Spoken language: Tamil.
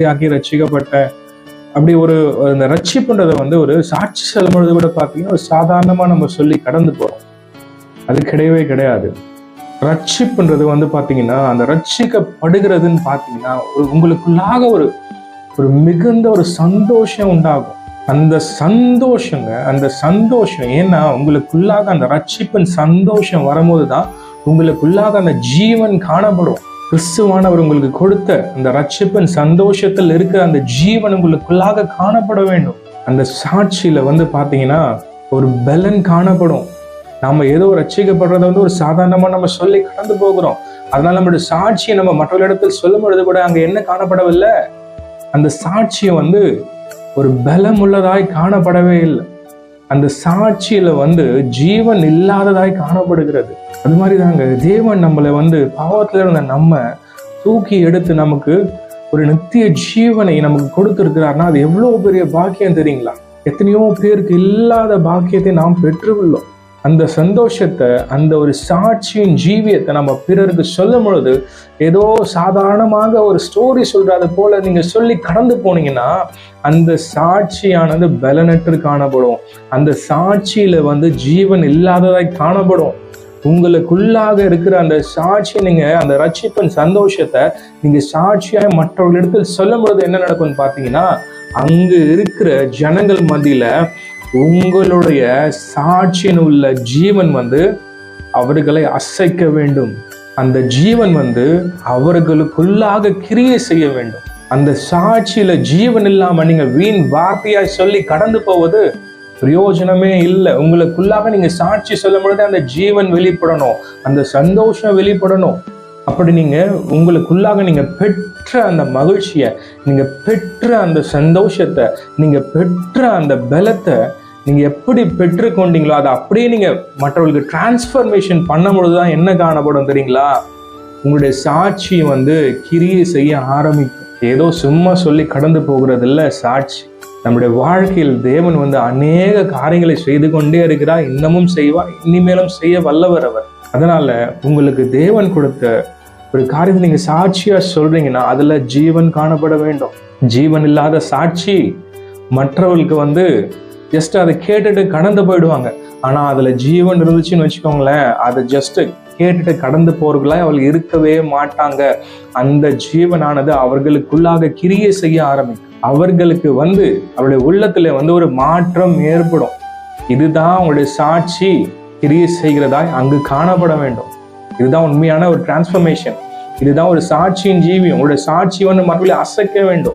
ஆக்கி ரட்சிக்கப்பட்ட அப்படி ஒரு அந்த ரட்சிப்புன்றதை வந்து ஒரு சாட்சி சொல்லும் பொழுது கூட பார்த்தீங்கன்னா ஒரு சாதாரணமாக நம்ம சொல்லி கடந்து போகிறோம் அது கிடையவே கிடையாது. ரட்சிப்புன்றது வந்து பார்த்தீங்கன்னா அந்த ரட்சிக்கப்படுகிறதுன்னு பார்த்தீங்கன்னா ஒரு உங்களுக்குள்ளாக ஒரு ஒரு மிகுந்த ஒரு சந்தோஷம் உண்டாகும். அந்த சந்தோஷங்க அந்த சந்தோஷம் ஏன்னா உங்களுக்குள்ளாக அந்த ரட்சிப்பின் சந்தோஷம் வரும்போது தான் உங்களுக்குள்ளாக அந்த ஜீவன் காணப்படும். கிறிஸ்துவானவர் உங்களுக்கு கொடுத்த அந்த ரட்சிப்பின் சந்தோஷத்தில் இருக்கிற அந்த ஜீவன் உங்களுக்குள்ளாக காணப்பட வேண்டும். அந்த சாட்சியில வந்து பாத்தீங்கன்னா ஒரு பலன் காணப்படும். நாம ஏதோ ரட்சிக்கப்படுறத வந்து ஒரு சாதாரணமா நம்ம சொல்லி கடந்து போகிறோம். அதனால நம்மளுடைய சாட்சியை நம்ம மற்றவர்களிடத்தில் சொல்லும் பொழுது கூட அங்க என்ன காணப்படவில்லை? அந்த சாட்சியை வந்து ஒரு பலம் உள்ளதாய் காணப்படவே இல்லை. அந்த சாட்சியில வந்து ஜீவன் இல்லாததாய் காணப்படுகிறது. அது மாதிரி தாங்க தேவன் நம்மளை வந்து பாவத்தில் இருந்த நம்ம தூக்கி எடுத்து நமக்கு ஒரு நித்திய ஜீவனை நமக்கு கொடுத்திருக்கிறார்னா அது எவ்வளோ பெரிய பாக்கியம் தெரியுங்களா? எத்தனையோ பேருக்கு இல்லாத பாக்கியத்தை நாம் பெற்றுள்ளோம் அந்த சந்தோஷத்தை அந்த ஒரு சாட்சியின் ஜீவியத்தை நம்ம பிறருக்கு சொல்லும் பொழுது ஏதோ சாதாரணமாக ஒரு ஸ்டோரி சொல்றது போல நீங்க சொல்லி கடந்து போனீங்கன்னா அந்த சாட்சியானது பலனற்று காணப்படும். அந்த சாட்சியில வந்து ஜீவன் இல்லாததாய் காணப்படும். உங்களுக்குள்ளாக இருக்கிற அந்த சாட்சி நீங்க அந்த ரட்சிப்பின் சந்தோஷத்தை நீங்க சாட்சியாக மற்றவர்களிடத்தில் சொல்லும் பொழுது என்ன நடக்கும்னு பார்த்தீங்கன்னா அங்கு இருக்கிற ஜனங்கள் மத்தியில உங்களுடைய சாட்சியின் உள்ள ஜீவன் வந்து அவர்களை அசைக்க வேண்டும். அந்த ஜீவன் வந்து அவர்களுக்குள்ளாக கிரியை செய்ய வேண்டும். அந்த சாட்சியில ஜீவன் இல்லாம நீங்க வீண் வார்த்தையாய் சொல்லி கடந்து போவது பிரயோஜனமே இல்லை. உங்களுக்குள்ளாக நீங்க சாட்சி சொல்லும் பொழுது அந்த ஜீவன் வெளிப்படணும். அந்த சந்தோஷம் வெளிப்படணும். அப்படி நீங்க உங்களுக்குள்ளாக நீங்க பெற்ற அந்த மகிழ்ச்சியை நீங்க பெற்ற அந்த சந்தோஷத்தை நீங்க பெற்ற அந்த பலத்தை நீங்கள் எப்படி பெற்றுக்கொண்டீங்களோ அதை அப்படியே நீங்கள் மற்றவர்களுக்கு டிரான்ஸ்ஃபர்மேஷன் பண்ணும் பொழுதுதான் என்ன காணப்படும் தெரியுங்களா? உங்களுடைய சாட்சி வந்து கிரியை செய்ய ஆரம்பிக்கும். ஏதோ சும்மா சொல்லி கடந்து போகிறது இல்லை சாட்சி. நம்முடைய வாழ்க்கையில் தேவன் வந்து அநேக காரியங்களை செய்து கொண்டே இருக்கிறார். இன்னமும் செய்வார். இனிமேலும் செய்ய வல்லவர் அவர். அதனால் உங்களுக்கு தேவன் கொடுத்த ஒரு காரியத்தை நீங்கள் சாட்சியாக சொல்கிறீங்கன்னா அதில் ஜீவன் காணப்பட வேண்டும். ஜீவன் இல்லாத சாட்சி மற்றவர்களுக்கு வந்து ஜஸ்ட் அதை கேட்டுட்டு கடந்து போயிடுவாங்க. ஆனால் அதில் ஜீவன் இருந்துச்சுன்னு வச்சுக்கோங்களேன் அதை ஜஸ்ட்டு கேட்டுட்டு கடந்து போறவர்களா அவள் இருக்கவே மாட்டாங்க. அந்த ஜீவனானது அவர்களுக்குள்ளாக கிரியை செய்ய ஆரம்பிக்கும். அவர்களுக்கு வந்து அவருடைய உள்ளத்துல வந்து ஒரு மாற்றம் ஏற்படும். இதுதான் அவங்களுடைய சாட்சி. கிரியை செய்கிறதாய் அங்கு காணப்பட வேண்டும். இதுதான் உண்மையான ஒரு டிரான்ஸ்ஃபர்மேஷன் இதுதான் ஒரு சாட்சியின் ஜீவியம். உங்களுடைய சாட்சி வந்து மறுபடியும் அசைக்க வேண்டும்.